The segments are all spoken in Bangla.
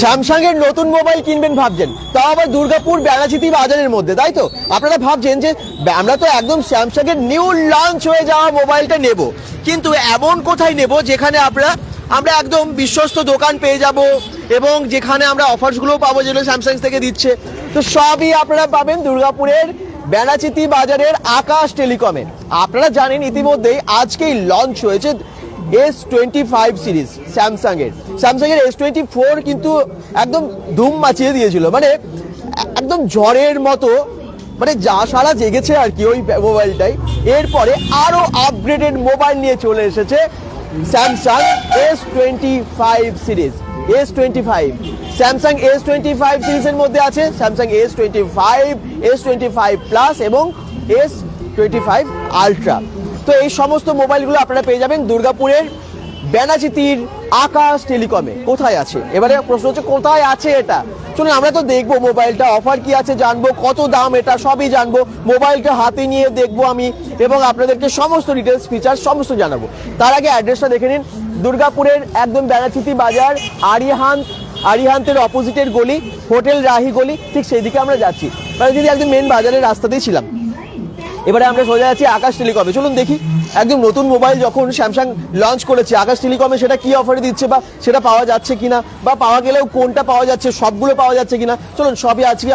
স্যামসাং এর নতুন মোবাইল কিনবেন ভাবছেন। তাও আবার দুর্গাপুর বেড়াচিতি বাজারের মধ্যে, তাই তো? আপনারা ভাবছেন যে আমরা তো একদম স্যামসাং এর নিউ লঞ্চ হয়ে যাওয়া মোবাইলটা নেব। কিন্তু এমন কোথায় নেব যেখানে আমরা আমরা একদম বিশ্বস্ত দোকান পেয়ে যাব এবং যেখানে আমরা অফার্সগুলো পাবো যেগুলো স্যামসাং থেকে দিচ্ছে। তো সবই আপনারা পাবেন দুর্গাপুরের বেড়াচিতি বাজারের আকাশ টেলিকমে। আপনারা জানেন ইতিমধ্যেই আজকেই লঞ্চ হয়েছে S twenty five series Samsung এর স্যামসাং এর এস টোয়েন্টি ফোর কিন্তু একদম ধুম মাচিয়ে দিয়েছিল। মানে একদম ঝড়ের মতো মানে যা সারা জেগেছে আর কি ওই মোবাইলটাই। এরপরে আরও আপগ্রেডেড মোবাইল নিয়ে চলে এসেছে Samsung S twenty five series S twenty five Samsung S twenty five সিরিজের মধ্যে আছে Samsung S twenty five S twenty five plus এবং এস টোয়েন্টি ফাইভ আলট্রা তো এই সমস্ত মোবাইলগুলো আপনারা পেয়ে যাবেন দুর্গাপুরের বেনাচিতির আকাশ টেলিকমে। কোথায় আছে? এবারে প্রশ্ন হচ্ছে, কোথায় আছে এটা? চলুন, আমরা তো দেখব মোবাইলটা, অফার কি আছে জানব, কত দাম এটা, সবই জানব। মোবাইলটা হাতে নিয়ে দেখব আমি, এবং আপনাদেরকে সমস্ত ডিটেলস ফিচার সমস্ত জানাব। তার আগে অ্যাড্রেসটা দেখে নিন। দুর্গাপুরের একদম বেনাচিতি বাজার, আরিহান, আরিহান্তের অপোজিটের গলি, হোটেল রাহি গলি, ঠিক সেই দিকে আমরা যাচ্ছি। মানে যদি একদম মেন বাজারের রাস্তাতেই ছিলাম। এবারে আমরা সোজা যাচ্ছি আকাশ টেলিকমে। চলুন দেখি, একদম নতুন মোবাইল যখন স্যামসাং লঞ্চ করেছে, আকাশ টেলিকমে সেটা কি অফারে দিচ্ছে বা সেটা পাওয়া যাচ্ছে কিনা বা পাওয়া গেলেও কোনটা পাওয়া যাচ্ছে, সবগুলো পাওয়া যাচ্ছে কিনা। চলুন সবই আজকে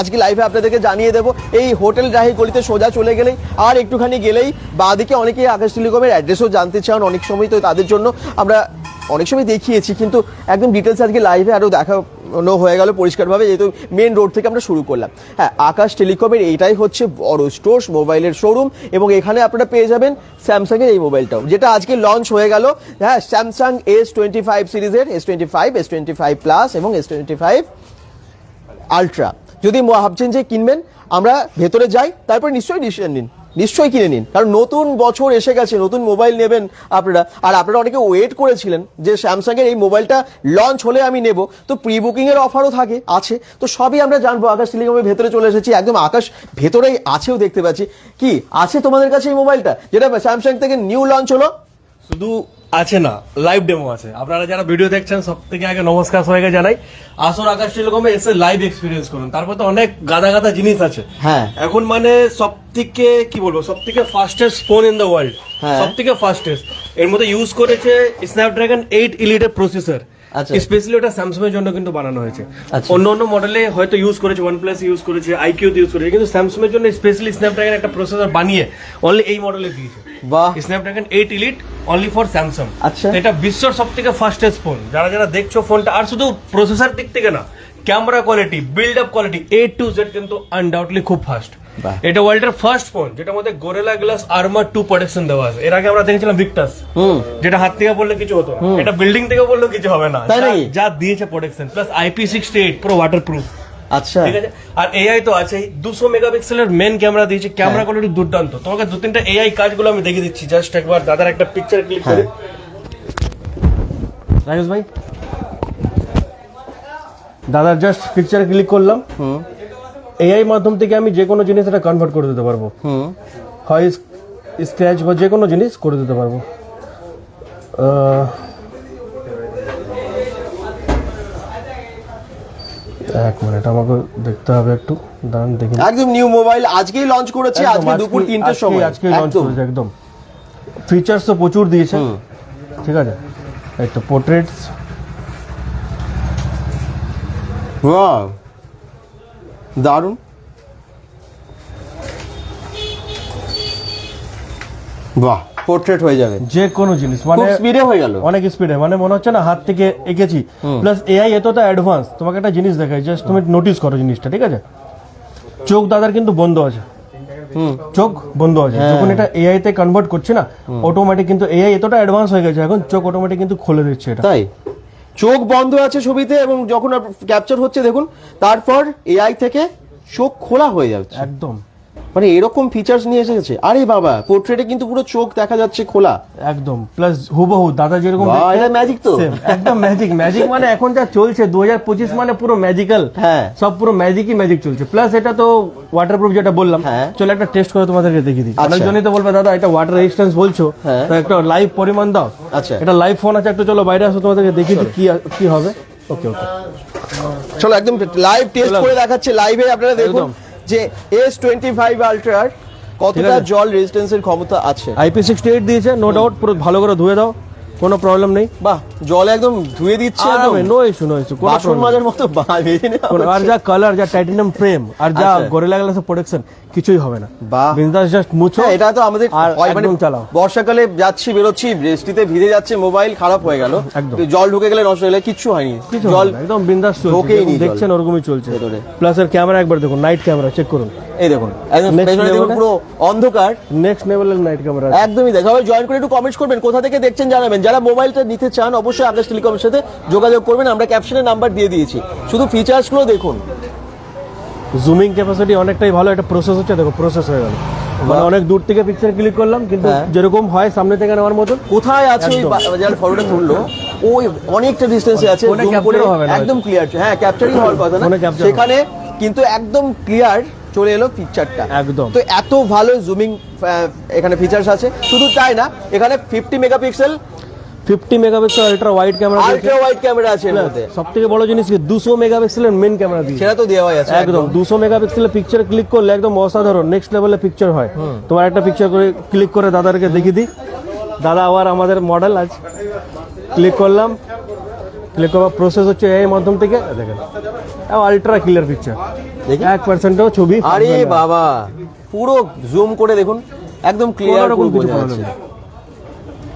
আজকে লাইভে আপনাদেরকে জানিয়ে দেবো। এই হোটেল রাহি গলিতে সোজা চলে গেলেই আর একটুখানি গেলেই বাদিকে অনেকেই আকাশ টেলিকমের অ্যাড্রেসও জানতে চান অনেক সময়, তো তাদের জন্য আমরা অনেক সময় দেখিয়েছি, কিন্তু একদম ডিটেলস আজকে লাইভে আরও দেখানো হয়ে গেল পরিষ্কারভাবে, যেহেতু মেন রোড থেকে আমরা শুরু করলাম। হ্যাঁ আকাশ টেলিকমের এইটাই হচ্ছে বড় স্টোর মোবাইলের শোরুম এবং এখানে আপনারা পেয়ে যাবেন স্যামসাংয়ের এই মোবাইলটাও যেটা আজকে লঞ্চ হয়ে গেল। হ্যাঁ স্যামসাং এস টোয়েন্টি ফাইভ সিরিজের S twenty five S twenty five plus এবং এস টোয়েন্টি ফাইভ আলট্রা যদি ভাবছেন যে কিনবেন, আমরা ভেতরে যাই, তারপর নিশ্চয়ই ডিসিশন নিন। নিশ্চয়ই কিনে নিন। কারণ নতুন বছর এসে গেছে, নতুন মোবাইল নেবেন আপনারা। আর আপনারা অনেকে ওয়েট করেছিলেন যে স্যামসাং এর এই মোবাইলটা লঞ্চ হলে আমি নেব। তো প্রি বুকিং এর অফারও থাকে, আছে। তো সবই আমরা জানব। আকাশ টেলিকমের ভেতরে চলে এসেছি। একদম আকাশ ভেতরেই আছেও দেখতে পাচ্ছি। কি? আছে তোমাদের কাছে এই মোবাইলটা? যেটা স্যামসাং থেকে নিউ লঞ্চ হলো? শুধু আছে না লাইভ ডেমো আছে আপনারা যারা ভিডিও দেখছেন সব থেকে আগে নমস্কার সবাইকে জানাই আসর আকাশ টেলিকমে এসে লাইভ এক্সপিরিয়েন্স করুন তারপর তো অনেক গাদা গাদা জিনিস আছে হ্যাঁ। এখন মানে সব থেকে কি বলব সব থেকে fastest phone in the world. সব থেকে ফাস্টেস্ট এর মধ্যে ইউজ করেছে স্ন্যাপড্রাগন এইট ইলিটের প্রসেসর। স্পেশালি ওটা স্যামসাং এর জন্য কিন্তু বানানো হয়েছে আচ্ছা। অন্য অন্য মডেলে হয়তো ইউজ করেছে ওয়ান প্লাস ইউজ করেছে আইকিউ ইউজ করেছে কিন্তু স্যামসাং এর জন্য স্পেশালি স্ন্যাপড্রাগন একটা প্রসেসর বানিয়ে অনলি এই মডেলে দিয়েছে বাহ Snapdragon eight elite only for Samsung আচ্ছা। এটা বিশ্বের সব থেকে ফাস্টেস্ট ফোন যারা যারা দেখছ ফোনটা আর শুধু প্রসেসর দিক থেকে না camera quality build up quality A to Z কিন্তু আনডাউটলি খুব ফাস্ট। এটা ওয়ার্ল্ডের ফার্স্ট ফোন যেটা মধ্যে Gorilla glass armor two protection দেওয়া আছে। এর আগে আমরা দেখেছিলাম ভিক্টাস হুম। যেটা হাত থেকে পড়লে কিছু হতো না। এটা বিল্ডিং থেকে পড়লেও কিছু হবে না। যা- দিয়েছে protection plus IP sixty eight পুরো ওয়াটার প্রুফ আচ্ছা। ঠিক আছে? আর এআই তো আছেই। দুশো মেগাপিক্সেলের মেন ক্যামেরা দিয়েছে। ক্যামেরা হ্যাঁ। কোয়ালিটি দুর্দান্ত। তোমাকে দু তিনটা এআই কাজগুলো আমি দেখিয়ে দিচ্ছি। জাস্ট একবার দাদার একটা পিকচার ক্লিক করে। হ্যাঁ। রাজেশ ভাই? দাদার জাস্ট পিকচার ক্লিক করলাম। হুম। এআই মাধ্যম থেকে আমি যে কোনো জিনিস এটা কনভার্ট করে দিতে পারব। হয় স্ক্র্যাচ বা যে কোনো জিনিস করে দিতে পারব। এক মিনিট আমাকে দেখতে হবে একটু। দাঁড়ান দেখি। একদম নিউ মোবাইল আজকেই লঞ্চ করেছে আজকে দুপুর তিনটের সময়। আজকেই লঞ্চ। করেছে একদম। ফিচার্স তো প্রচুর দিয়েছে। ঠিক আছে? এই তো পোর্ট্রেটস ওয়াও দারুণ। বাহ পোর্ট্রেট হয়ে যাবে। যে কোনো জিনিস মানে স্পিডে হয়ে গেল। অনেক স্পিডে মানে মনে হচ্ছে না হাত থেকে এঁকেছি। প্লাস এআই এতটা অ্যাডভান্স তোমাকে একটা জিনিস দেখায় জাস্ট তুমি নোটিস করো জিনিসটা ঠিক আছে? চোখ দাদার কিন্তু বন্ধ আছে। চোখ বন্ধ আছে। হ্যাঁ। যখন এটা এআই তে কনভার্ট করছে না অটোমেটিক কিন্তু এআই এতটা অ্যাডভান্স হয়ে গেছে এখন চোখ অটোমেটিক কিন্তু খুলে দিচ্ছে এটা। তাই? চোখ বন্ধ আছে ছবিতে এবং যখন ক্যাপচার হচ্ছে, দেখুন, তারপর এআই থেকে চোখ খোলা হয়ে যাচ্ছে। একদম। মানে এরকম ফিচার্স নিয়ে এসেছে আরে বাবা পোর্ট্রেটে কিন্তু পুরো চোখ দেখা যাচ্ছে খোলা একদম প্লাস হুবহু দাদা যেরকম এটা ম্যাজিক তো একদম ম্যাজিক ম্যাজিক মানে এখন যা চলছে দু হাজার পঁচিশ মানে পুরো ম্যাজিক্যাল হ্যাঁ। সব পুরো ম্যাজিকই ম্যাজিক চলছে প্লাস এটা তো ওয়াটারপ্রুফ যেটা বললাম হ্যাঁ। চলো একটা টেস্ট করে তোমাদেরকে দেখিয়ে দিই আচ্ছা। অনেকজনই তো বলবে দাদা এটা ওয়াটার রেজিস্ট্যান্স বলছো হ্যাঁ। তো একটা লাইভ পরিমাণ দাও আচ্ছা। এটা লাইভ ফোন আছে একটু চলো বাইরে আসো তোমাদেরকে দেখিয়ে দিই কি কি হবে ওকে ওকে চলো একদম লাইভ টেস্ট করে দেখাচ্ছে লাইভে আপনারা দেখুন একদম। যে এস টোয়েন্টি ফাইভ আলট্রার কতটা জল রেজিস্ট্যান্সের ক্ষমতা আছে? আইপি সিক্সটি এইট দিয়েছে নো ডাউট পুরো ভালো করে ধুয়ে দাও। কোনো প্রবলেম নেই বাহ জল একদম ধুয়ে দিচ্ছে একদম। নো ইস্যু নো ইস্যু কোনো বাসন মাজার মতো আর যা কালার যা টাইটানিয়াম ফ্রেম আর যা। গরিলা গ্লাসের প্রোটেকশন কিছুই হবে না বাহ। বিন্দাস জাস্ট মুছো হ্যাঁ, এটা তো আমাদের হয় মানে একদম চালাও বর্ষাকালে যাচ্ছি বেরোচ্ছি বৃষ্টিতে ভিজে যাচ্ছে মোবাইল খারাপ হয়ে গেল একদম। জল ঢুকে গেলে নষ্ট হয়ে কিচ্ছু হয়নি জল একদম বিন্দাস চলছে। দেখছেন ওরকমই চলছে। প্লাস এর ক্যামেরা একবার দেখুন নাইট ক্যামেরা চেক করুন এই দেখুন একদম পুরো অন্ধকার। নেক্সট লেভেলের নাইট ক্যামেরা একদমই দেখা হবে জয়েন করে একটু কমেন্ট করবেন কোথা থেকে দেখছেন জানাবেন। যারা মোবাইলটা নিতে চান অবশ্যই আকাশ টেলিকমের সাথে যোগাযোগ করবেন। আমরা ক্যাপশনে নাম্বার দিয়ে দিয়েছি। শুধু ফিচার্সগুলো দেখুন। জুমিং ক্যাপাসিটি অনেকটাই ভালো একটা প্রসেস হচ্ছে দেখো প্রসেস হয়ে গেল। মানে অনেক দূর থেকে পিকচার ক্লিক করলাম কিন্তু হ্যাঁ। যেরকম হয় সামনে থেকে নেওয়ার মতন। কোথায় আছে ওই যারা ফটোটা তুললো ওই অনেকটা ডিস্টেন্সে আছে একদম ক্লিয়ার হ্যাঁ ক্যাপচারিং হওয়ার কথা না। সেখানে কিন্তু একদম ক্লিয়ার চলে এলো পিকচারটা একদম। তো এত ভালো জুমিং এখানে ফিচার্স আছে। শুধু তাই না এখানে fifty megapixel fifty megapixel ultra wide camera ultra wide camera আছে এর মধ্যে। সব থেকে বড় জিনিস কি দুশো মেগাপিক্সেলের মেন ক্যামেরা দিয়ে সেটা তো দেওয়াই আছে একদম দুশো মেগাপিক্সেলের পিকচার ক্লিক করলে একদম অসাধারণ নেক্সট লেভেলের পিকচার হয়। তোমার একটা পিকচার করে ক্লিক করে দাদাকে দেখিয়ে দিই। দাদা আবার আমাদের মডেল আজ ক্লিক করলাম। ক্লিক করার প্রসেস হচ্ছে এই মাধ্যম থেকে দেখেন। আলট্রা ক্লিয়ার পিকচার দেখি। এক পার্সেন্টও ছবি আরে বাবা পুরো জুম করে দেখুন একদম ক্লিয়ার।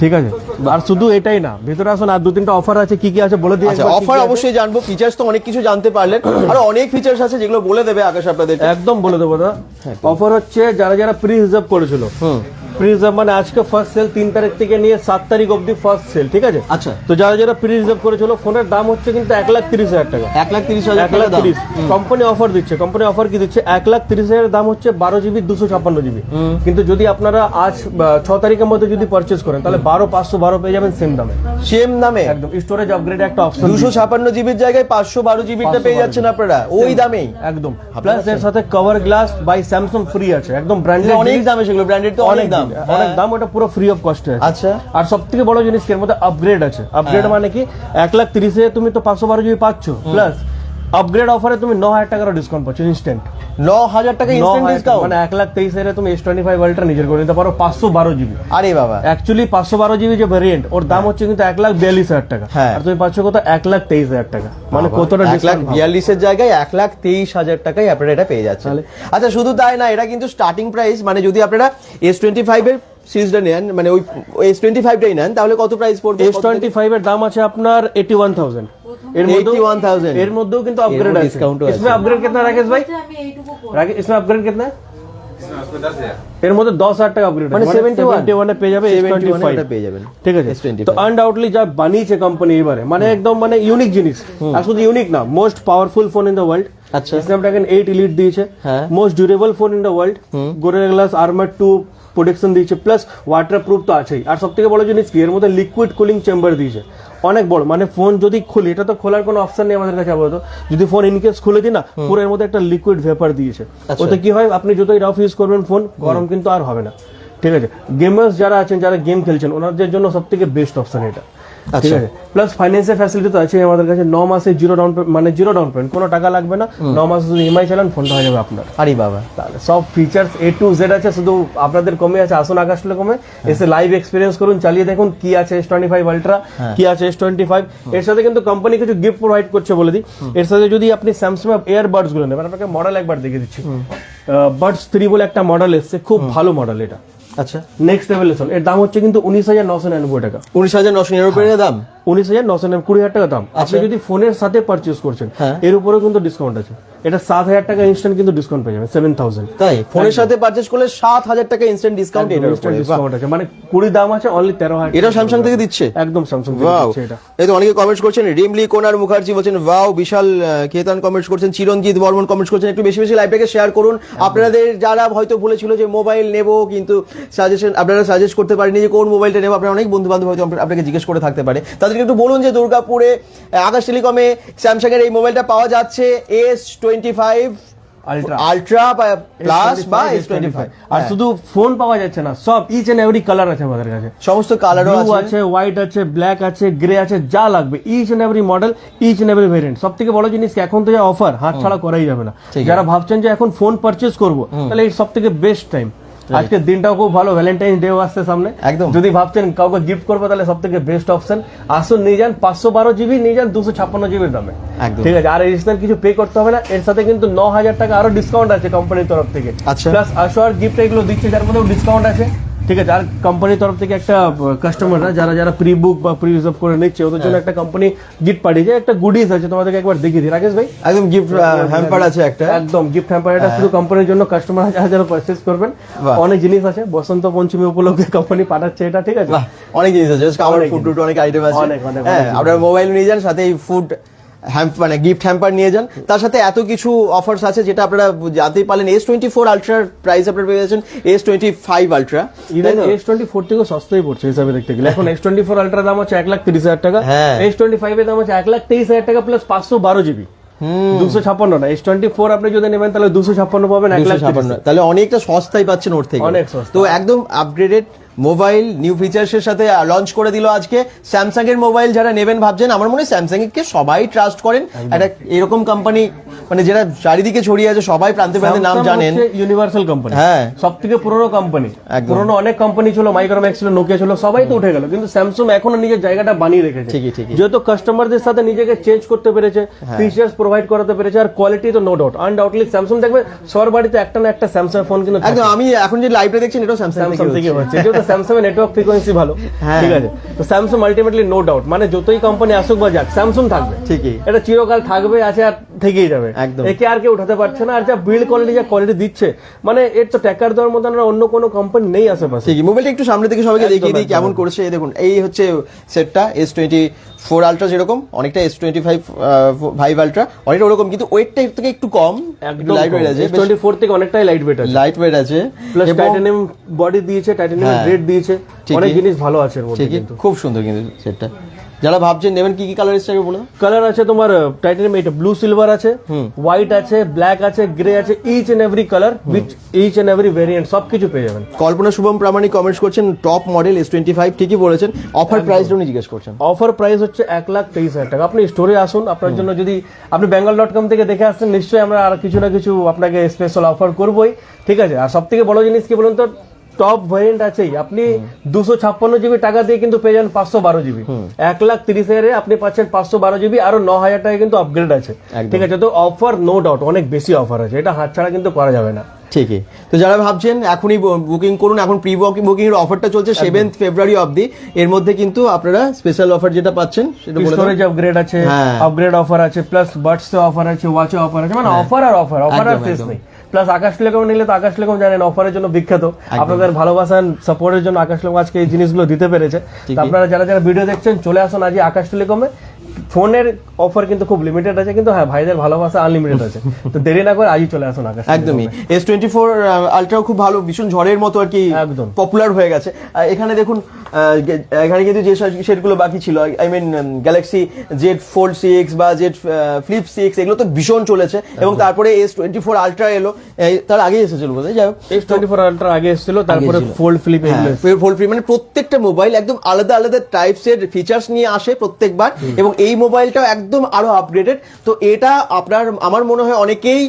ঠিক আছে। আর শুধু এটাই না ভেতরে আসুন আর দু তিনটা অফার আছে কি কি আছে বলে দিই আচ্ছা অফার অবশ্যই জানব ফিচার্স তো অনেক কিছু জানতে পারলেন। আর অনেক ফিচার্স আছে যেগুলো বলে দেবে আকাশ আপনাদের। একদম বলে দেবো দাদা। অফার হচ্ছে যারা যারা প্রি রিজার্ভ করেছিল মানে আজকে ফার্স্ট সেল তিন তারিখ থেকে নিয়ে সাত তারিখ অবধি ফার্স্ট সেল ঠিক আছে? আচ্ছা। তো যারা যারা করেছিল ফোনের দাম হচ্ছে কিন্তু এক লাখ তিরিশ হাজার টাকা। এক লাখ তিরিশ হাজার এক লাখ তিরিশ। কোম্পানি অফার দিচ্ছে কোম্পানি অফার কি দিচ্ছে? এক লাখ তিরিশ হাজারের দাম হচ্ছে বারো জিবি দুশো ছাপ্পান্ন জিবি কিন্তু যদি আপনারা আজ ছ তারিখের মধ্যে যদি পারচেস করেন তাহলে বারো পাঁচশো বারো পেয়ে যাবেন সেম দামে। সেম দামে? একদম। স্টোরেজ আপগ্রেড একটা অপশন দুশো ছাপান্ন জিবির জায়গায় পাঁচশো বারো জিবিটা পেয়ে যাচ্ছেন আপনারা। ওই দামেই। একদম। প্লাস এর সাথে cover glass by Samsung free আছে। একদম ব্র্যান্ডেড অনেক দামে সেগুলো। ব্র্যান্ডেড তো অনেক দাম। হ্যাঁ। অনেক দাম ওটা পুরো ফ্রি অফ কস্ট আচ্ছা। আর সব থেকে বড় জিনিস কি এর মধ্যে আপগ্রেড আছে। আপগ্রেড হ্যাঁ। মানে কি এক লাখ তিরিশে তুমি তো পাঁচশো বারো জিবি পাচ্ছ প্লাস আপগ্রেড অফারে তুমি ন হাজার টাকার ডিসকাউন্ট পাচ্ছ ইনস্ট্যান্ট ন হাজার টাকা ইনস্ট্যান্ট ডিসকাউন্ট মানে লাখ তুমি এস টোয়েন্টি ফাইভ আলট্রা নিজের করে নিতে পারো পাঁচশো বারো জিবি আরে বাবা। অ্যাকচুয়ালি পাঁচশো বারো জিবি যে ভেরিয়েন্ট ওর দাম হচ্ছে কিন্তু এক লাখ বিয়াল্লিশ হাজার টাকা। হ্যাঁ। আর তুমি পাচ্ছ কত? এক লাখ তেইশ হাজার টাকা। মানে কতটা এক লাখ ডিসকাউন্ট বিয়াল্লিশের জায়গায় এক লাখ তেইশ হাজার টাকায় আপনারা এটা পেয়ে যাচ্ছেন? আচ্ছা শুধু তাই না এটা কিন্তু স্টার্টিং প্রাইস মানে যদি আপনারা এস টোয়েন্টি ফাইভ এর সিরিজটা নেন মানে ওই এস টোয়েন্টি ফাইভটাই নেন তাহলে কত প্রাইস পড়বে এস টোয়েন্টি ফাইভ এর দাম আছে আপনার এইটি ওয়ান থাউজেন্ড এর মধ্যে 81,000 এর মধ্যেও কিন্তু এর আপগ্রেড মধ্যে আছে discount ও আছে। इसमें अपग्रेड कितना है राकेश भाई আমি এইটুকু করবো। राकेश इसमें अपग्रेड कितना है এর মধ্যে দশ হাজার টাকা আপগ্রেড মানে 71 ওয়ানে পেয়ে যাবে 71 এটা পেয়ে যাবেন। ঠিক আছে S25 তো আনডাউটলি যা বানিয়েছে কোম্পানি এবারে মানে একদম মানে ইউনিক জিনিস আর শুধু ইউনিক না most powerful phone in the world আচ্ছা। স্ন্যাপড্রাগন এইট ইলিট দিয়েছে হ্যাঁ। Most durable phone in the world Gorilla glass armour two protection দিয়েছে প্লাস ওয়াটার প্রুফ তো আছেই। আর সব থেকে বড় জিনিস কি এর মধ্যে লিকুইড কুলিং চেম্বার দিয়েছে। অনেক বড় মানে ফোন যদি খুলি এটা তো খোলার কোনো অপশন নেই আমাদের কাছে আপাতত। যদি ফোন ইনকেস খুলে দিই না পুরো এর মধ্যে একটা লিকুইড ভেপার দিয়েছে। আচ্ছা। ওতে কি হয় আপনি যতই রাফ ইউজ করবেন ফোন গরম কিন্তু আর হবে না। ঠিক আছে? গেমার্স যারা আছেন যারা গেম খেলছেন ওনাদের জন্য সব থেকে বেস্ট অপশন এটা। ঠিক আচ্ছা। আছে? প্লাস ফাইন্যান্সের ফ্যাসিলিটি তো আছে আমাদের কাছে। ন মাসে জিরো ডাউন মানে জিরো ডাউন পেমেন্ট কোনো টাকা লাগবে না। ন মাসে যদি ইএমআই চালান ফোনটা হয়ে যাবে আপনার। আরে বাবা। তাহলে সব ফিচার্স এ টু জেড আছে শুধু আপনাদের কমে আছে আসুন আকাশ কমে। এসে লাইভ এক্সপিরিয়েন্স করুন চালিয়ে দেখুন কি আছে এস টোয়েন্টি ফাইভ আলট্রা কি আছে এস টোয়েন্টি ফাইভ এর সাথে কিন্তু কোম্পানি কিছু গিফট প্রোভাইড করছে বলে দিই। এর সাথে যদি আপনি স্যামসাং এয়ারবাডসগুলো নেবেন আপনাকে মডেল একবার দেখে দিচ্ছি। বাডস থ্রি বলে একটা মডেল এসছে খুব ভালো মডেল এটা। আচ্ছা নেক্সট রেভলিউশন এর দাম হচ্ছে কিন্তু উনিশ হাজার নশো নিরানব্বই টাকা। উনিশ হাজার নশো নিরানব্বই দাম? উনিশ হাজার নশো কুড়ি হাজার টাকা দাম। আপনি যদি ফোনের সাথে পারচেস করছেন হ্যাঁ। এর উপরেও কিন্তু ডিসকাউন্ট আছে। এটা সাত হাজার টাকা ইনস্ট্যান্ট কিন্তু ডিসকাউন্ট পেয়ে যাবে সেভেন থাউজেন্ড তাই? ফোনের সাথে পারচেজ করলে সাত হাজার টাকা ইনস্ট্যান্ট ডিসকাউন্ট ডিসকাউন্ট আছে। মানে কুড়ি দাম আছে অনলি তেরো হাজার এটাও স্যামসাং থেকে দিচ্ছে? একদম স্যামসাং এটা। এই তো অনেকে কমেন্টস করছেন রিমলি কোনার মুখার্জি বলছেন ওয়াও বিশাল কেতান কমেন্টস করছেন চিরঞ্জিত বর্মন কমেন্টস করছেন একটু বেশি বেশি লাইভটাকে শেয়ার করুন। আপনাদের যারা হয়তো বলেছিল যে মোবাইল নেব কিন্তু সাজেশন আপনারা সাজেস্ট করতে পারেনি যে কোন মোবাইলটা নেব আপনারা অনেক বন্ধু বান্ধব হয়তো আপনাকে জিজ্ঞেস করে থাকতে পারে। তাদেরকে একটু বলুন যে দুর্গাপুরে আকাশ টেলিকমে স্যামসাং এর এই মোবাইলটা পাওয়া যাচ্ছে S twenty five ultra ultra plus বা এস টোয়েন্টি ফাইভ আর শুধু ফোন পাওয়া যাচ্ছে না সব ইচ এন্ড এভরি কালার আছে আমাদের কাছে। সমস্ত কালারও আছে। আছে হোয়াইট আছে ব্ল্যাক আছে গ্রে আছে যা লাগবে each and every model each and every variant সব থেকে বড় জিনিস এখন তো যা অফার হাত ছাড়া করাই যাবে না। যারা ভাবছেন যে এখন ফোন পারচেস করব তাহলে এই সব থেকে বেস্ট টাইম আজকের দিনটাও খুব ভালো ভ্যালেন্টাইন ডে আসছে সামনে। একদম। যদি ভাবছেন কাউকে গিফট করব তাহলে সব থেকে বেস্ট অপশন আসুন নিয়ে যান পাঁচশো বারো জিবি নিয়ে যান দুশো ছাপ্পান্ন জিবির দামে। ঠিক আছে আর এডিশনাল কিছু পে করতে হবে না এর সাথে কিন্তু ন হাজার টাকা আরও ডিসকাউন্ট আছে কোম্পানির তরফ থেকে। আচ্ছা। প্লাস আর গিফট এগুলো দিচ্ছে যার মধ্যেও ডিসকাউন্ট আছে। ঠিক আছে আর কোম্পানির তরফ থেকে একটা কাস্টমাররা যারা যারা প্রি বুক বা প্রি রিজার্ভ করে নিচ্ছে ওদের হ্যাঁ। জন্য একটা কোম্পানি গিফট পাঠিয়েছে একটা গুডিজ আছে তোমাদেরকে একবার দেখিয়ে দিই। রাকেশ ভাই? একদম গিফট হ্যাম্পার আছে একটা। একদম গিফট হ্যাম্পার এটা শুধু কোম্পানির জন্য কাস্টমার যারা যারা পারচেজ করবেন। অনেক জিনিস আছে বসন্ত পঞ্চমী উপলক্ষে কোম্পানি পাঠাচ্ছে এটা ঠিক আছে? অনেক জিনিস আছে অনেক ফুড টুড অনেক আইটেম আছে। অনেক, হ্যাঁ আপনার মোবাইল নিয়ে যান সাথে এই ফুড মানে গিফট হ্যাম্পার নিয়ে যান। তার সাথে এত কিছু অফার্স আছে যেটা আপনারা জানতেই পারলেন। এস টোয়েন্টি ফোর আলট্রার প্রাইস আপনারা পেয়ে যাচ্ছেন। S twenty five ultra even S twenty four থেকেও সস্তাই পড়ছে হিসাবে দেখতে গেলে। এখন এস টোয়েন্টি ফোর আলট্রার দাম হচ্ছে এক লাখ তিরিশ হাজার টাকা। এস টোয়েন্টি ফাইভ এর দাম হচ্ছে এক লাখ তেইশ হাজার টাকা প্লাস পাঁচশো বারো জিবি দুশো ছাপ্পান্ন না। এস টোয়েন্টি ফোর আপনি যদি নেবেন তাহলে দুশো ছাপ্পান্ন পাবেন এক লাখ ছাপান্ন তাহলে অনেকটা সস্তায় পাচ্ছেন ওর থেকে। অনেক সস্তা। তো একদম আপগ্রেডেড মোবাইল নিউ ফিচার্সের সাথে লঞ্চ করে দিল আজকে। স্যামসাং এর মোবাইল যারা নেবেন ভাবছেন আমার মনে হয় স্যামসাং কে সবাই ট্রাস্ট করেন। একটা এরকম কোম্পানি মানে যেটা চারিদিকে ছড়িয়ে আছে সবাই প্রান্তে প্রান্তে নাম জানেন। ইউনিভার্সাল কোম্পানি হ্যাঁ। সব থেকে পুরোনো কোম্পানি। পুরোনো অনেক কোম্পানি ছিল মাইক্রোম্যাক্স ছিল নোকিয়া ছিল সবাই তো উঠে গেল। কিন্তু স্যামসাং এখনও নিজের জায়গাটা বানিয়ে রেখেছে। ঠিকই, ঠিকই। যেহেতু কাস্টমারদের সাথে নিজেকে চেঞ্জ করতে পেরেছে হ্যাঁ। ফিচার্স প্রোভাইড করাতে পেরেছে আর কোয়ালিটি তো নো ডাউট আনডাউটলি স্যামসাং দেখবে সবার বাড়িতে একটা না একটা স্যামসাং ফোন কিন্তু একদম আমি এখন যে লাইভটা দেখছেন এটাও স্যামসাং স্যামসাং থেকে হচ্ছে। স্যামসাং এর নেটওয়ার্ক ফ্রিকোয়েন্সি ভালো হ্যাঁ। ঠিক আছে তো স্যামসাং আলটিমেটলি নো ডাউট মানে যতই কোম্পানি আসুক বা যাক স্যামসাং থাকবে ঠিকই। এটা চিরকাল থাকবে আছে আর থেকেই যাবে। একদম। একে আর কেউ উঠাতে পারছে না আর যা বিল্ড কোয়ালিটি যা কোয়ালিটি দিচ্ছে মানে এর তো ট্যাকার দেওয়ার মতো আর অন্য কোনো কোম্পানি নেই আশেপাশে। ঠিকই মোবাইলটা একটু সামনে থেকে সবাইকে দেখিয়ে দিই কেমন করেছে। এই দেখুন এই হচ্ছে সেটটা এস টোয়েন্টি ফোর আলট্রা যেরকম অনেকটা S twenty five five ultra অনেকটা ওরকম কিন্তু ওয়েটটা থেকে একটু কম একদম লাইট ওয়েট আছে। টোয়েন্টি ফোর থেকে অনেকটাই লাইট ওয়েট আছে। লাইট ওয়েট আছে প্লাস টাইটানিয়াম বডি দিয়েছে টাইটানিয়াম হ্যাঁ। রেড দিয়েছে অনেক জিনিস ভালো আছে খুব সুন্দর কিন্তু সেটটা যারা ভাবছেন নেবেন কি কি কালার আগে বলে কালার আছে তোমার টাইটানিয়াম এটা ব্লু সিলভার আছে হোয়াইট আছে ব্ল্যাক আছে গ্রে আছে each and every colour with each and every variant সব কিছু পেয়ে যাবেন। কল্পনা শুভম প্রামাণিক কমেন্টস করছেন top model S twenty five ঠিকই বলেছেন। অফার প্রাইস উনি জিজ্ঞেস করছেন। অফার প্রাইস হচ্ছে এক লাখ তেইশ হাজার টাকা। আপনি স্টোরে আসুন আপনার জন্য যদি আপনি বেঙ্গল ডট কম থেকে দেখে আসছেন নিশ্চয়ই আমরা আর কিছু না কিছু আপনাকে স্পেশাল অফার করবোই। ঠিক আছে? আর সব থেকে বড় জিনিস কি বলুন তো টপ ভেরিয়েন্ট আছেই। আপনি দুশো ছাপ্পান্ন জিবি টাকা দিয়ে কিন্তু পেয়ে যান পাঁচশো বারো জিবি এক লাখ তিরিশ হাজারে আপনি পাচ্ছেন পাঁচশো বারো জিবি আরও ন হাজার টাকা কিন্তু আপগ্রেড আছে। ঠিক আছে তো অফার নো ডাউট অনেক বেশি অফার আছে। এটা হাত ছাড়া কিন্তু করা যাবে না। ঠিকই। তো যারা ভাবছেন এখনই বুকিং করুন। এখন প্রি বুকিং এর অফারটা চলছে সেভেন্থ ফেব্রুয়ারি অবধি। এর মধ্যে কিন্তু আপনারা স্পেশাল অফার যেটা পাচ্ছেন সেটা স্টোরেজ আপগ্রেড আছে হ্যাঁ। আপগ্রেড অফার আছে প্লাস বাডস অফার আছে ওয়াচে অফার আছে। মানে অফার আর অফার অফার আর শেষ নেই। প্লাস আকাশ টেলিকম নিলে তো আকাশ টেলিকম জানেন অফারের জন্য বিখ্যাত। আপনাদের ভালোবাসান সাপোর্টের জন্য আকাশ টেলিকম আজকে এই জিনিসগুলো দিতে পেরেছে। আপনারা যারা যারা ভিডিও দেখছেন চলে আসুন আজ আকাশ টেলিকমে ফোনের অফার কিন্তু খুব লিমিটেড আছে কিন্তু হ্যাঁ ভাইদের ভালোবাসা আনলিমিটেড আছে। তো দেরি না করে আজই চলে আসুন আকাশ। একদমই। এস টোয়েন্টি ফোর আলট্রাও খুব ভালো ভীষণ ঝড়ের মতো আর কি একদম। পপুলার হয়ে গেছে। এখানে দেখুন এখানে কিন্তু যে সেটগুলো বাকি ছিল I mean Galaxy Z Fold six বা জেড ফ্লিপ সিক্স এগুলো তো ভীষণ চলেছে এবং তারপরে এস টোয়েন্টি ফোর আলট্রা এলো তার আগে এসেছিল বোধহয় যাই হোক। এস টোয়েন্টি ফোর আলট্রা আগে এসেছিল। তারপরে। Fold flip. ফোল্ড ফ্রি মানে প্রত্যেকটা মোবাইল একদম আলাদা আলাদা টাইপস এর ফিচার্স নিয়ে আসে প্রত্যেকবার এবং এই মোবাইলটাও একদম আরও আপগ্রেডেড তো এটা আপনার আমার মনে হয় অনেকেই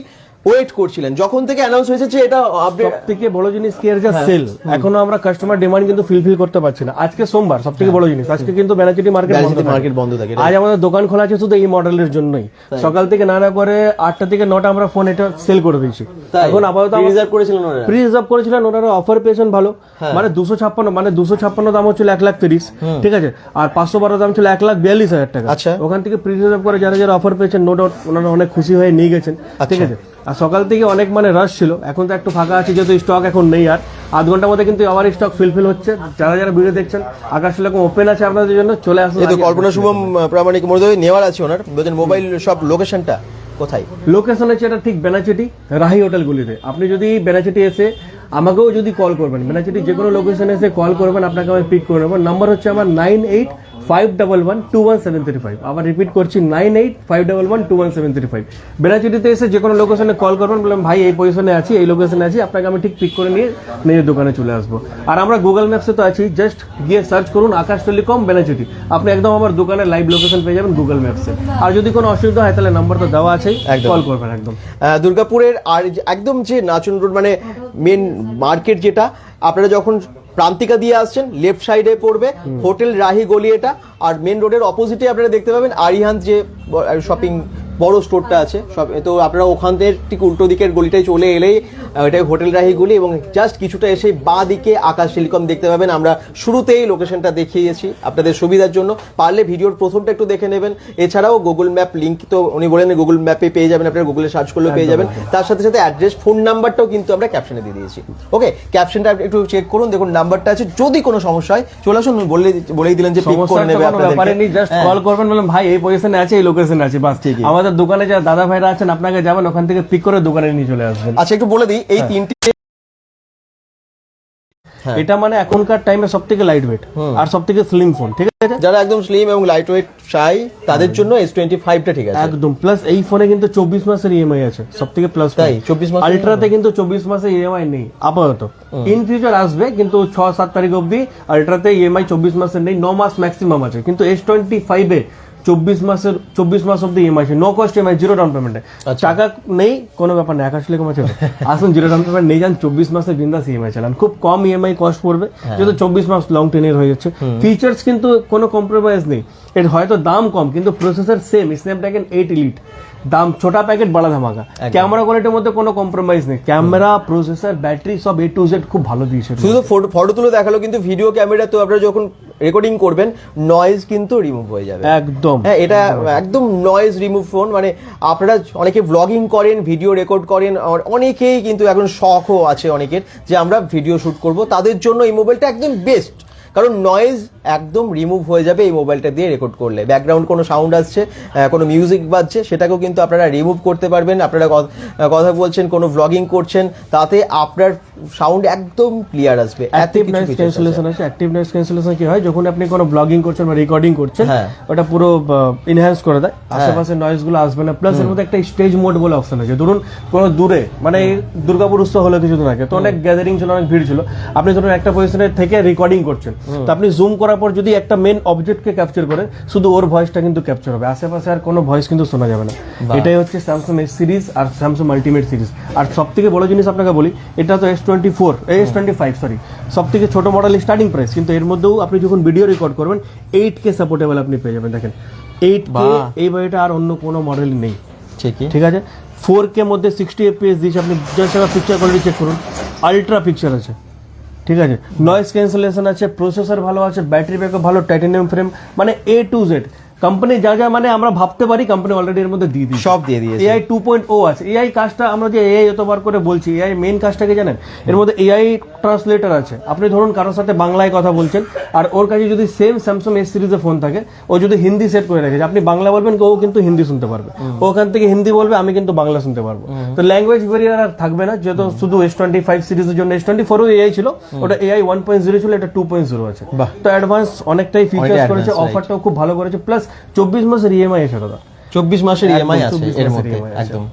ওয়েট করছিলেন। যখন থেকে অ্যানাউন্স হয়েছে যে এটা আপডেট থেকে বড় জিনিস কি যা হ্যাঁ। সেল এখনও আমরা কাস্টমার ডিমান্ড কিন্তু ফুলফিল করতে পারছি না। আজকে সোমবার সব থেকে বড় জিনিস। আজকে কিন্তু বেনাচিটি মার্কেট মার্কেট বন্ধ থাকে আজ আমাদের দোকান খোলা আছে শুধু এই মডেলের জন্যই। সকাল থেকে না না করে আটটা থেকে নটা আমরা ফোন এটা সেল করে দিয়েছি। এখন আপাতত রিজার্ভ করেছিলেন প্রি রিজার্ভ করেছিলেন ওনারা অফার পেয়েছেন ভালো। হ্যাঁ। মানে দুশো ছাপ্পান্ন মানে দুশো ছাপ্পান্ন দাম হচ্ছিল এক লাখ তিরিশ। ঠিক আছে? আর পাঁচশো বারো দাম ছিল এক লাখ বিয়াল্লিশ হাজার টাকা। আচ্ছা। ওখান থেকে প্রি রিজার্ভ করে যারা যারা অফার পেয়েছেন নো ডাউট ওনারা অনেক খুশি হয়ে নিয়ে গেছেন। ঠিক আচ্ছা। আছে? আর সকাল থেকে অনেক মানে রাশ ছিল। এখন তো একটু ফাঁকা আছে যেহেতু স্টক এখন নেই আর। আধ ঘণ্টার মধ্যে কিন্তু আবার স্টক ফিলফিল হচ্ছে। যারা যারা ভিডিও দেখছেন আকাশ এরকম ওপেন আছে আপনাদের জন্য চলে আসুন এই তো কল্পনা শুভম প্রামাণিক মধ্যে নেওয়ার আছে ওনার। বলছেন মোবাইল সব লোকেশনটা কোথায়? লোকেশন হচ্ছে এটা ঠিক বেনাচিটি রাহি হোটেলগুলিতে। আপনি যদি বেনাচিটি এসে আমাকেও যদি কল করবেন বেনাচিটি যে কোনো লোকেশনে এসে কল করবেন আপনাকে আমি পিক করে নেব। নাম্বার হচ্ছে আমার nine eight five double one two one seven three five আবার রিপিট করছি nine eight five double one two one seven three five বেনাচুরিতে এসে যে কোনো লোকেশনে কল করবেন বললাম ভাই এই পজিশনে আছি এই লোকেশনে আছি আপনাকে আমি ঠিক পিক করে নিয়ে নিজের দোকানে চলে আসব। আর আমরা গুগল ম্যাপসে তো আছি জাস্ট গিয়ে সার্চ করুন আকাশ টেলিকম বেনাচুরি আপনি একদম আমার দোকানের লাইভ লোকেশন পেয়ে যাবেন গুগল ম্যাপসে আর যদি কোনো অসুবিধা হয় তাহলে নাম্বার তো দেওয়া আছেই। কল করবেন একদম। দুর্গাপুরের আর একদম যে নাচন রোড মানে মেন মার্কেট যেটা আপনারা যখন প্রান্তিকা দিয়ে আসছেন লেফট সাইডে পড়বে হোটেল রাহি গলি এটা আর মেন রোডের অপোজিটে আপনারা দেখতে পাবেন আরিহান যে শপিং বড় স্টোরটা আছে সব তো আপনারা ওখান থেকে ঠিক উল্টো দিকের গলিটায় চলে এলেই এটাই হোটেল রাহি গলি এবং জাস্ট কিছুটা এসে বা দিকে আকাশ টেলিকম দেখতে পাবেন। আমরা শুরুতেই লোকেশনটা দেখিয়েছি আপনাদের সুবিধার জন্য। পারলে ভিডিওর প্রথমটা একটু দেখে নেবেন। এছাড়াও গুগল ম্যাপ লিঙ্ক তো উনি বলেন গুগল ম্যাপে পেয়ে যাবেন আপনারা গুগলে সার্চ করলে পেয়ে যাবেন। তার সাথে সাথে অ্যাড্রেস ফোন নাম্বারটাও কিন্তু আমরা ক্যাপশনে দিয়ে দিয়েছি। ওকে ক্যাপশনটা একটু চেক করুন দেখুন নাম্বারটা আছে। যদি কোনো সমস্যা হয় চলে আসুন বলে বলেই দিলেন যে পিক করে নেবে ব্যাপারে জাস্ট কল করবেন বললাম ভাই এই পজিশনে আছে এই লোকেশনে আছে বাস। ঠিকই। আমাদের দোকানে যা দাদা ভাইরা আছেন আপনাকে যাবেন ওখান থেকে পিক করে দোকানে নিয়ে চলে আসবেন। আচ্ছা একটু বলে দিই এই হ্যাঁ। তিনটি হ্যাঁ। এটা মানে এখনকার টাইমে সব থেকে লাইট ওয়েট আর সব থেকে স্লিম ফোন ঠিক আছে? যারা একদম স্লিম এবং লাইট ওয়েট চাই তাদের জন্য এস টোয়েন্টি ফাইভটা ঠিক আছে। একদম প্লাস এই ফোনে কিন্তু চব্বিশ মাসের ইএমআই আছে সব থেকে প্লাস তাই? 24 মাসের আলট্রাতে কিন্তু চব্বিশ মাসের ইএমআই নেই আপাতত। ইন ফিউচার আসবে কিন্তু ছ সাত তারিখ অবধি আলট্রাতে ইএমআই চব্বিশ মাসের নেই ন মাস ম্যাক্সিমাম আছে। কিন্তু এস টোয়েন্টি ফাইভে চব্বিশ মাসের চব্বিশ মাস অব্দি EMI no cost EMI zero down পেমেন্টে টাকা নেই কোনো ব্যাপার নেই আকাশ লেখা আছে। আসুন জিরো ডাউন পেমেন্ট নেই যান চব্বিশ মাসের বিন্দাস ইএমআই চালান। খুব কম ইএমআই কস্ট পড়বে যেহেতু চব্বিশ মাস লং টেনের হয়ে যাচ্ছে। ফিচার্স কিন্তু কোনো কম্প্রোমাইজ নেই। এর হয়তো দাম কম কিন্তু processor same Snapdragon eight elite দাম ছোটা প্যাকেট বড় ধামাকা। ক্যামেরা কোয়ালিটির মধ্যে কোনো কম্প্রোমাইজ নেই। ক্যামেরা প্রসেসর ব্যাটারি সব এ টু জেড খুব ভালো দিয়েছে শুধু ফটো ফটো তুলে দেখাল কিন্তু ভিডিও ক্যামেরা তো আপনারা যখন রেকর্ডিং করবেন নয়েজ কিন্তু রিমুভ হয়ে যাবে। একদম। হ্যাঁ এটা একদম নয়েজ রিমুভ ফোন মানে আপনারা অনেকে ব্লগিং করেন ভিডিও রেকর্ড করেন আর অনেকেই কিন্তু এখন শখও আছে অনেকের যে আমরা ভিডিও শুট করব। তাদের জন্য এই মোবাইলটা একদম বেস্ট কারণ নয়েজ একদম রিমুভ হয়ে যাবে এই মোবাইলটা দিয়ে রেকর্ড করলে। ব্যাকগ্রাউন্ড কোনো সাউন্ড আসছে কোনো মিউজিক বাজছে সেটাকেও কিন্তু আপনারা রিমুভ করতে পারবেন। আপনারা কথা বলছেন কোনো ব্লগিং করছেন তাতে আপনার সাউন্ড একদম ক্লিয়ার আসবে। অ্যাক্টিভ নয়েজ ক্যান্সেলেশন আছে। অ্যাক্টিভ নয়েজ ক্যান্সেলেশন কি হয়? যখন আপনি কোনো ব্লগিং করছেন বা রেকর্ডিং করছেন হ্যাঁ। ওটা পুরো ইনহ্যান্স করে দেয়। আশেপাশে নয়েজগুলো আসবে না। প্লাস এর মধ্যে একটা স্টেজ মোড বলে অপশন আছে। ধরুন কোনো দূরে মানে দুর্গাপুর উৎসব হলো কিছুদিন আগে তো অনেক গ্যাদারিং ছিল অনেক ভিড় ছিল। আপনি ধরুন একটা পজিশনে থেকে রেকর্ডিং করছেন। তো আপনি জুম করার পর যদি একটা মেন অবজেক্টকে ক্যাপচার করে শুধু ওর ভয়েসটা কিন্তু ক্যাপচার হবে। আশেপাশে আর কোনো ভয়েস কিন্তু শোনা যাবে না। এটাই হচ্ছে স্যামসাং এস সিরিজ আর স্যামসাং আলটিমেট সিরিজ আর সব থেকে বড় জিনিস আপনাকে বলি এটা তো S twenty four S twenty five sorry সব থেকে ছোট মডেল স্টার্টিং প্রাইস কিন্তু এর মধ্যেও আপনি যখন ভিডিও রেকর্ড করবেন এইট কে সাপোর্টেবল আপনি পেয়ে যাবেন দেখেন। এইট এই বইটা আর অন্য কোনো মডেল নেই। ঠিক আছে? ফোর কে মধ্যে সিক্সটি এফপিএস দিয়েছে আপনি জাস্ট একটা পিকচার কোয়ালিটি চেক করুন। আলট্রা পিকচার আছে। ঠিক আছে? নয়েজ ক্যান্সেলেশন আছে প্রসেসর ভালো আছে ব্যাটারি ব্যাকআপ ভালো টাইটানিয়াম ফ্রেম মানে এ টু জেড কোম্পানি যা যা মানে আমরা ভাবতে পারি কোম্পানি অলরেডি এর মধ্যে দিয়ে দিয়েছে। সব দিয়ে দিয়েছে। এআই টু পয়েন্ট ও আছে। এআই কাজটা আমরা যে এআই এতবার করে বলছি এআই মেন কাজটাকে জানেন? এর মধ্যে এআই ট্রান্সলেটর আছে। আপনি ধরুন কারোর সাথে বাংলায় কথা বলছেন আর ওর কাছে যদি সেম স্যামসাং এস সিরিজের ফোন থাকে ও যদি হিন্দি সেট করে রেখেছে আপনি বাংলা বলবেন ও কিন্তু হিন্দি শুনতে পারবে। ওখান থেকে হিন্দি বলবে আমি কিন্তু বাংলা শুনতে পারব। তো ল্যাঙ্গুয়েজ ভেরিয়ার আর থাকবে না যেহেতু শুধু এস টোয়েন্টি ফাইভ সিরিজের জন্য এস টোয়েন্টি ফোরও এআই ছিল ওটা এআই ওয়ান পয়েন্ট জিরো ছিল এটা টু পয়েন্ট জিরো আছে। তো অ্যাডভান্স অনেকটাই ফিচার্স করেছে অফারটাও খুব ভালো করেছে প্লাস চব্বিশ মাসের ইএমআই ফেরত চব্বিশ মাসের ইএমআই আছে এর মধ্যে একদম।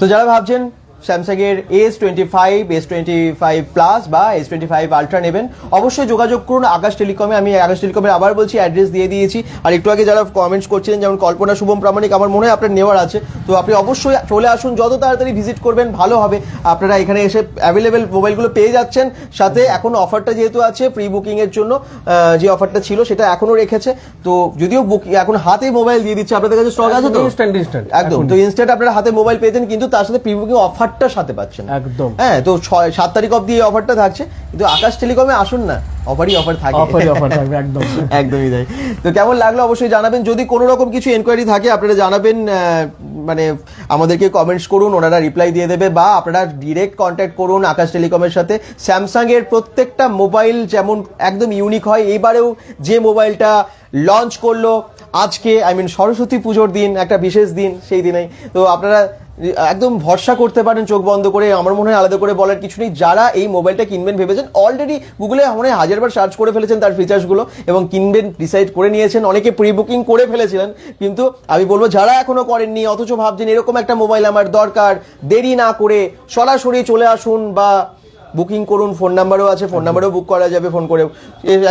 তো যারা ভাবছেন স্যামসাং এর S twenty five S twenty five plus বা এস টোয়েন্টি ফাইভ আলট্রা নেবেন। অবশ্যই যোগাযোগ করুন আকাশ টেলিকমে। আমি আকাশ টেলিকমের আবার বলছি অ্যাড্রেস দিয়ে দিয়েছি। আর একটু আগে যারা কমেন্টস করছিলেন যেমন কল্পনা শুভম প্রামাণিক আমার মনে হয় আপনার নেওয়ার আছে। তো আপনি অবশ্যই চলে আসুন যত তাড়াতাড়ি ভিজিট করবেন ভালো হবে। আপনারা এখানে এসে অ্যাভেলেবেল মোবাইলগুলো পেয়ে যাচ্ছেন। সাথে এখন অফারটা যেহেতু আছে প্রি বুকিং এর জন্য যে অফারটা ছিল সেটা এখনও রেখেছে। তো যদিও বুক এখন হাতে মোবাইল দিয়ে দিচ্ছে আপনাদের কাছে স্টক আছে তো? একদম তো ইনস্ট্যান্ট আপনারা হাতে মোবাইল পেতেন কিন্তু তার সাথে প্রি বুকিং অফারটা সাথে পাচ্ছেন একদম। হ্যাঁ তো ছয় সাত তারিখ অব্দি এই অফারটা থাকছে কিন্তু আকাশ টেলিকমে আসুন না অফারই অফার থাকে। অফার অফার থাকবে একদম। একদমই তাই। তো কেমন লাগল অবশ্যই জানাবেন যদি কোনো রকম কিছু এনকোয়ারি থাকে আপনারা জানাবেন মানে আমাদেরকে কমেন্টস করুন ওনারা রিপ্লাই দিয়ে দেবে বা আপনারা ডিরেক্ট কন্ট্যাক্ট করুন আকাশ টেলিকমের সাথে। স্যামসাং এর প্রত্যেকটা মোবাইল যেমন একদম ইউনিক হয় এইবারেও যে মোবাইলটা লঞ্চ করল আজকে আই মিন সরস্বতী পুজোর দিন একটা বিশেষ দিন সেই দিনেই। তো আপনারা একদম ভরসা করতে পারেন চোখ বন্ধ করে, আমার মনে হয় আলাদা করে বলার কিছু নেই। যারা এই মোবাইলটা কিনবেন ভেবেছেন অলরেডি গুগলে মনে হয় হাজারবার সার্চ করে ফেলেছেন তার ফিচার্সগুলো এবং কিনবেন ডিসাইড করে নিয়েছেন। অনেকে প্রি বুকিং করে ফেলেছিলেন, কিন্তু আমি বলব যারা এখনও করেননি, অথচ ভাবছেন এরকম একটা মোবাইল আমার দরকার, দেরি না করে সরাসরি চলে আসুন বা বুকিং করুন ফোন নাম্বারও আছে ফোন নাম্বারও বুক করা যাবে ফোন করে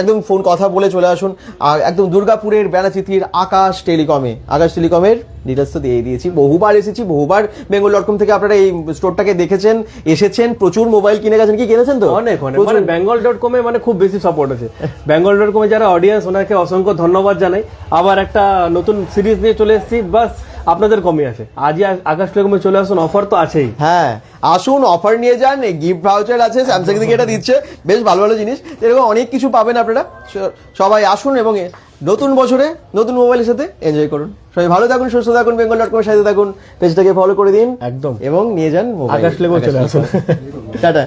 একদম ফোন কথা বলে চলে আসুন। আর একদম দুর্গাপুরের বেড়াচিতির আকাশ টেলিকমে আকাশ টেলিকমের ডিটেলস তো দিয়ে দিয়েছি। বহুবার এসেছি বহুবার বেঙ্গল ডট কম থেকে আপনারা এই স্টোরটাকে দেখেছেন এসেছেন প্রচুর মোবাইল কিনে গেছেন। কি কিনেছেন তো? অনেক অনেক। মানে বেঙ্গল ডট কমে মানে খুব বেশি সাপোর্ট আছে। বেঙ্গল ডট কমে যারা অডিয়েন্স ওনাকে অসংখ্য ধন্যবাদ জানাই। আবার একটা নতুন সিরিজ নিয়ে চলে এসেছি বাস আপনাদের কমে আছে। আজই আকাশ টেলিকমে চলে আসুন অফার তো আছেই। হ্যাঁ আসুন অফার নিয়ে যান গিফট ভাউচার আছে স্যামসাং থেকে এটা দিচ্ছে বেশ ভালো ভালো জিনিস। এরকম অনেক কিছু পাবেন আপনারা। সবাই আসুন এবং নতুন বছরে নতুন মোবাইলের সাথে এনজয় করুন। সবাই ভালো থাকুন সুস্থ থাকুন বেঙ্গল ডট কমের সাথে থাকুন পেজটাকে ফলো করে দিন একদম। এবং নিয়ে যান মোবাইল আকাশ লেগেও চলে আসুন। টাটা।